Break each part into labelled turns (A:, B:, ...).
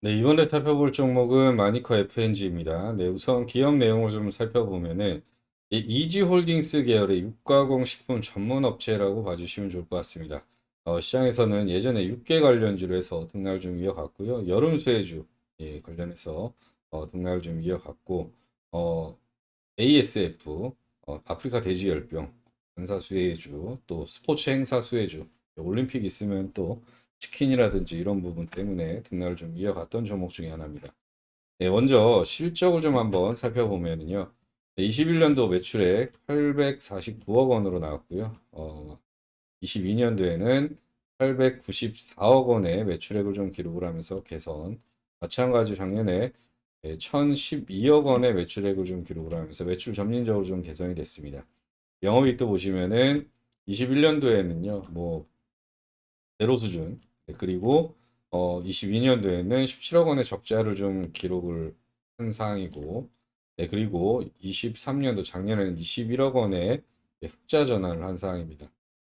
A: 네, 이번에 살펴볼 종목은 마니커 FNG입니다. 네, 우선 기업 내용을 좀 살펴보면은 이 이지홀딩스 계열의 육가공 식품 전문 업체라고 봐주시면 좋을 것 같습니다. 어, 시장에서는 예전에 육계 관련주로 해서 등락을 좀 이어갔고요. 여름 수혜주 예, 관련해서 어, 등락을 좀 이어갔고 어, ASF 어, 아프리카 돼지 열병 행사 수혜주 또 스포츠 행사 수혜주 올림픽 있으면 또 치킨이라든지 이런 부분 때문에 등락을 좀 이어갔던 종목 중에 하나입니다. 네, 먼저 실적을 좀 한번 살펴보면요. 21년도 매출액 849억 원으로 나왔고요. 어, 22년도에는 894억 원의 매출액을 좀 기록을 하면서 개선. 마찬가지 작년에 1012억 원의 매출액을 좀 기록을 하면서 매출 점진적으로 좀 개선이 됐습니다. 영업이익도 보시면은 21년도에는요, 뭐 제로 수준 네, 그리고 어, 22년도에는 17억 원의 적자를 좀 기록을 한 상황이고 네, 그리고 23년도 작년에는 21억 원의 네, 흑자 전환을 한 상황입니다.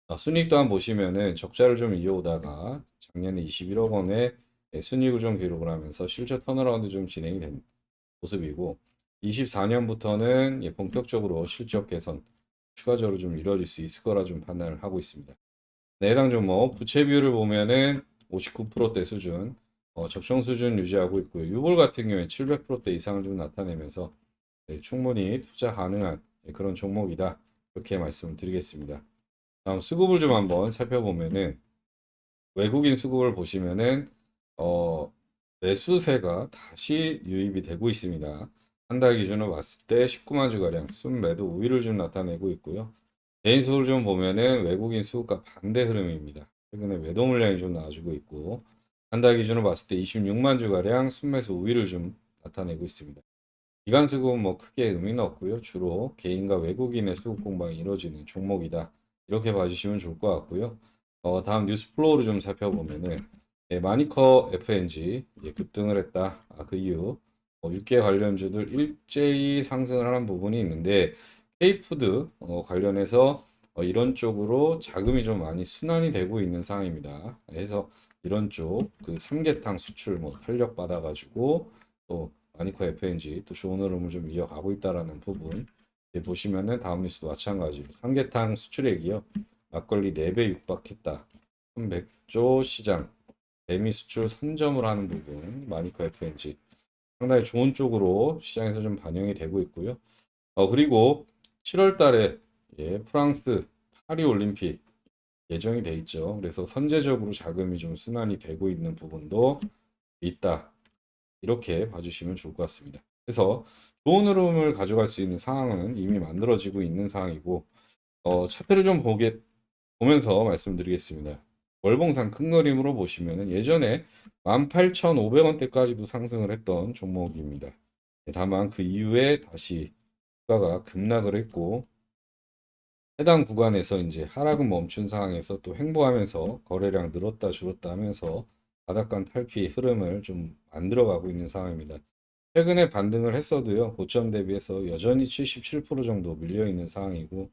A: 어, 순이익 또한 보시면은 적자를 좀 이어오다가 작년에 21억 원의 네, 순이익을 좀 기록을 하면서 실적 턴어라운드 좀 진행이 된 모습이고 24년부터는 예, 본격적으로 실적 개선 추가적으로 좀 이루어질 수 있을 거라 좀 판단을 하고 있습니다. 네, 해당 종목 부채 비율을 보면은 59%대 수준, 어, 적정 수준 유지하고 있고요. 유볼 같은 경우에 700%대 이상을 좀 나타내면서 네, 충분히 투자 가능한 네, 그런 종목이다. 이렇게 말씀을 드리겠습니다. 다음 수급을 좀 한번 살펴보면은 외국인 수급을 보시면은 어, 매수세가 다시 유입이 되고 있습니다. 한 달 기준으로 봤을 때 19만 주가량 순매도 우위를 좀 나타내고 있고요. 개인 수를 좀 보면은 외국인 수급과 반대 흐름입니다. 최근에 매도 물량이 좀 나와주고 있고 한 달 기준으로 봤을 때 26만 주가량 순매수 우위를 좀 나타내고 있습니다. 기관 수급은 뭐 크게 의미는 없고요. 주로 개인과 외국인의 수급 공방이 이루어지는 종목이다. 이렇게 봐주시면 좋을 것 같고요. 어, 다음 뉴스 플로우를 좀 살펴보면은 예, 마니커 FNG 예, 급등을 했다. 아, 그 이유 어, 육계 관련주들 일제히 상승을 하는 부분이 있는데 K푸드 어, 관련해서 어, 이런 쪽으로 자금이 좀 많이 순환이 되고 있는 상황입니다. 그래서 이런 쪽 그 삼계탕 수출 뭐 탄력 받아가지고 또 마니커 FNG 또 좋은 흐름을 좀 이어가고 있다라는 부분 예, 보시면은 다음 뉴스도 마찬가지로 삼계탕 수출액이요 막걸리 4배 육박했다. 맥조 시장 대미 수출 선점을 하는 부분 마니커 FNG 상당히 좋은 쪽으로 시장에서 좀 반영이 되고 있고요. 어 그리고 7월 달에 예, 프랑스 파리 올림픽 예정이 돼 있죠. 그래서 선제적으로 자금이 좀 순환이 되고 있는 부분도 있다. 이렇게 봐주시면 좋을 것 같습니다. 그래서 좋은 흐름을 가져갈 수 있는 상황은 이미 만들어지고 있는 상황이고 어, 차트를 좀 보게 보면서 말씀드리겠습니다. 월봉상 큰 그림으로 보시면은 예전에 18,500원대까지도 상승을 했던 종목입니다. 다만 그 이후에 다시 주가가 급락을 했고 해당 구간에서 이제 하락은 멈춘 상황에서 또 횡보하면서 거래량 늘었다 줄었다 하면서 바닥간 탈피 흐름을 좀 만들어 가고 있는 상황입니다. 최근에 반등을 했어도요, 고점 대비해서 여전히 77% 정도 밀려 있는 상황이고,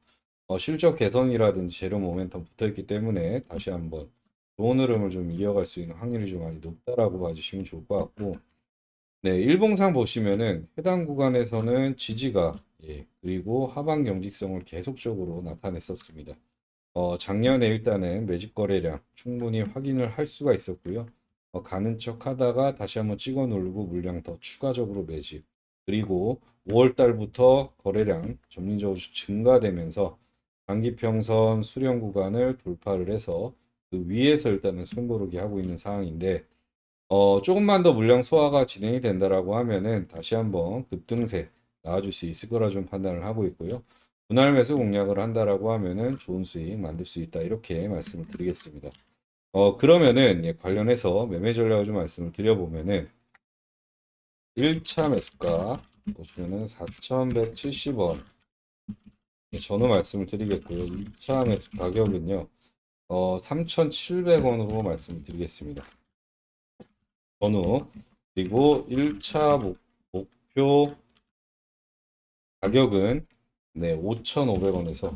A: 어, 실적 개선이라든지 재료 모멘텀 붙어 있기 때문에 다시 한번 좋은 흐름을 좀 이어갈 수 있는 확률이 좀 많이 높다라고 봐주시면 좋을 것 같고, 네, 일봉상 보시면은 해당 구간에서는 지지가 예, 그리고 하방 경직성을 계속적으로 나타냈었습니다. 어, 작년에 일단은 매집 거래량 충분히 확인을 할 수가 있었고요. 어, 가는 척 하다가 다시 한번 찍어 누르고 물량 더 추가적으로 매집. 그리고 5월 달부터 거래량 점진적으로 증가되면서 장기평선 수렴 구간을 돌파를 해서 그 위에서 일단은 숨고르기 하고 있는 상황인데 어, 조금만 더 물량 소화가 진행이 된다라고 하면은 다시 한번 급등세 나와줄 수 있을 거라 좀 판단을 하고 있고요. 분할 매수 공략을 한다라고 하면은 좋은 수익 만들 수 있다. 이렇게 말씀을 드리겠습니다. 어, 그러면은 예, 관련해서 매매 전략을 좀 말씀을 드려보면은 1차 매수가 보시면은 4,170원 예, 전후 말씀을 드리겠고요. 2차 매수 가격은요. 어, 3,700원으로 말씀을 드리겠습니다. 전후 그리고 1차 목, 목표 가격은 네 5,500원에서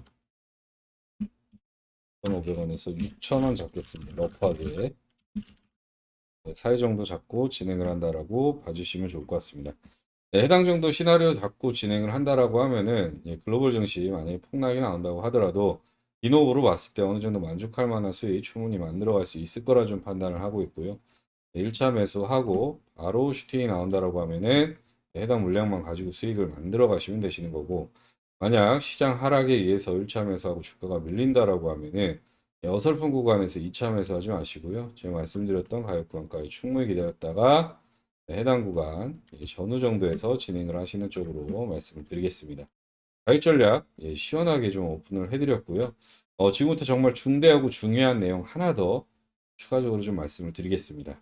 A: 5,500원에서 6,000원 잡겠습니다. 러프하게 4회 정도 잡고 진행을 한다라고 봐주시면 좋을 것 같습니다. 네, 해당 정도 시나리오 잡고 진행을 한다라고 하면은 예, 글로벌 증시 만약에 폭락이 나온다고 하더라도 이노브로 봤을 때 어느 정도 만족할 만한 수익 충분히 만들어갈 수 있을 거라 좀 판단을 하고 있고요. 1차 매수하고 바로 슈팅이 나온다라고 하면은 해당 물량만 가지고 수익을 만들어 가시면 되시는 거고 만약 시장 하락에 의해서 1차 매수하고 주가가 밀린다라고 하면은 예, 어설픈 구간에서 2차 매수하지 마시고요. 제가 말씀드렸던 가격 구간까지 충분히 기다렸다가 해당 구간 예, 전후 정도에서 진행을 하시는 쪽으로 말씀을 드리겠습니다. 가격 전략 예, 시원하게 좀 오픈을 해드렸고요. 어, 지금부터 정말 중대하고 중요한 내용 하나 더 추가적으로 좀 말씀을 드리겠습니다.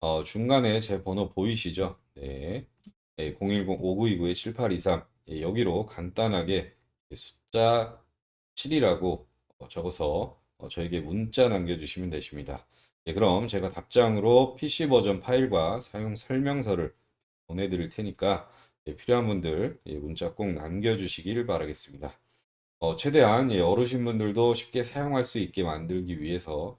A: 어, 중간에 제 번호 보이시죠? 네. 010-5929-7823. 예, 여기로 간단하게 숫자 7이라고 적어서 어, 저에게 문자 남겨주시면 되십니다. 예, 그럼 제가 답장으로 PC 버전 파일과 사용 설명서를 보내드릴 테니까 예, 필요한 분들 예, 문자 꼭 남겨주시길 바라겠습니다. 어, 최대한 예, 어르신분들도 쉽게 사용할 수 있게 만들기 위해서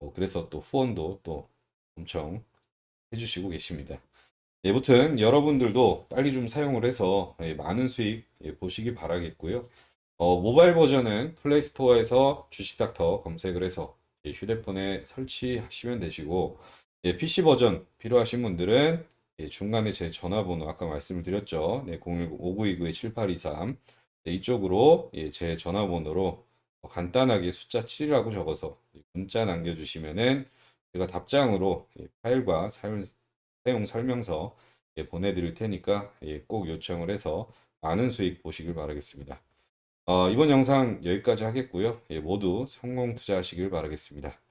A: 어, 그래서 또 후원도 또 엄청 해주시고 계십니다. 예, 무튼 여러분들도 빨리 좀 사용을 해서 예, 많은 수익 예, 보시기 바라겠고요. 어, 모바일 버전은 플레이스토어에서 주식닥터 검색을 해서 예, 휴대폰에 설치하시면 되시고 예, PC 버전 필요하신 분들은 예, 중간에 제 전화번호 아까 말씀을 드렸죠. 네, 010-5929-7823 네, 이쪽으로 예, 제 전화번호로 어, 간단하게 숫자 7이라고 적어서 예, 문자 남겨주시면은 제가 답장으로 예, 파일과 사용, 사용 설명서 예, 보내드릴 테니까 예, 꼭 요청을 해서 많은 수익 보시길 바라겠습니다. 어, 이번 영상 여기까지 하겠고요. 예, 모두 성공 투자하시길 바라겠습니다.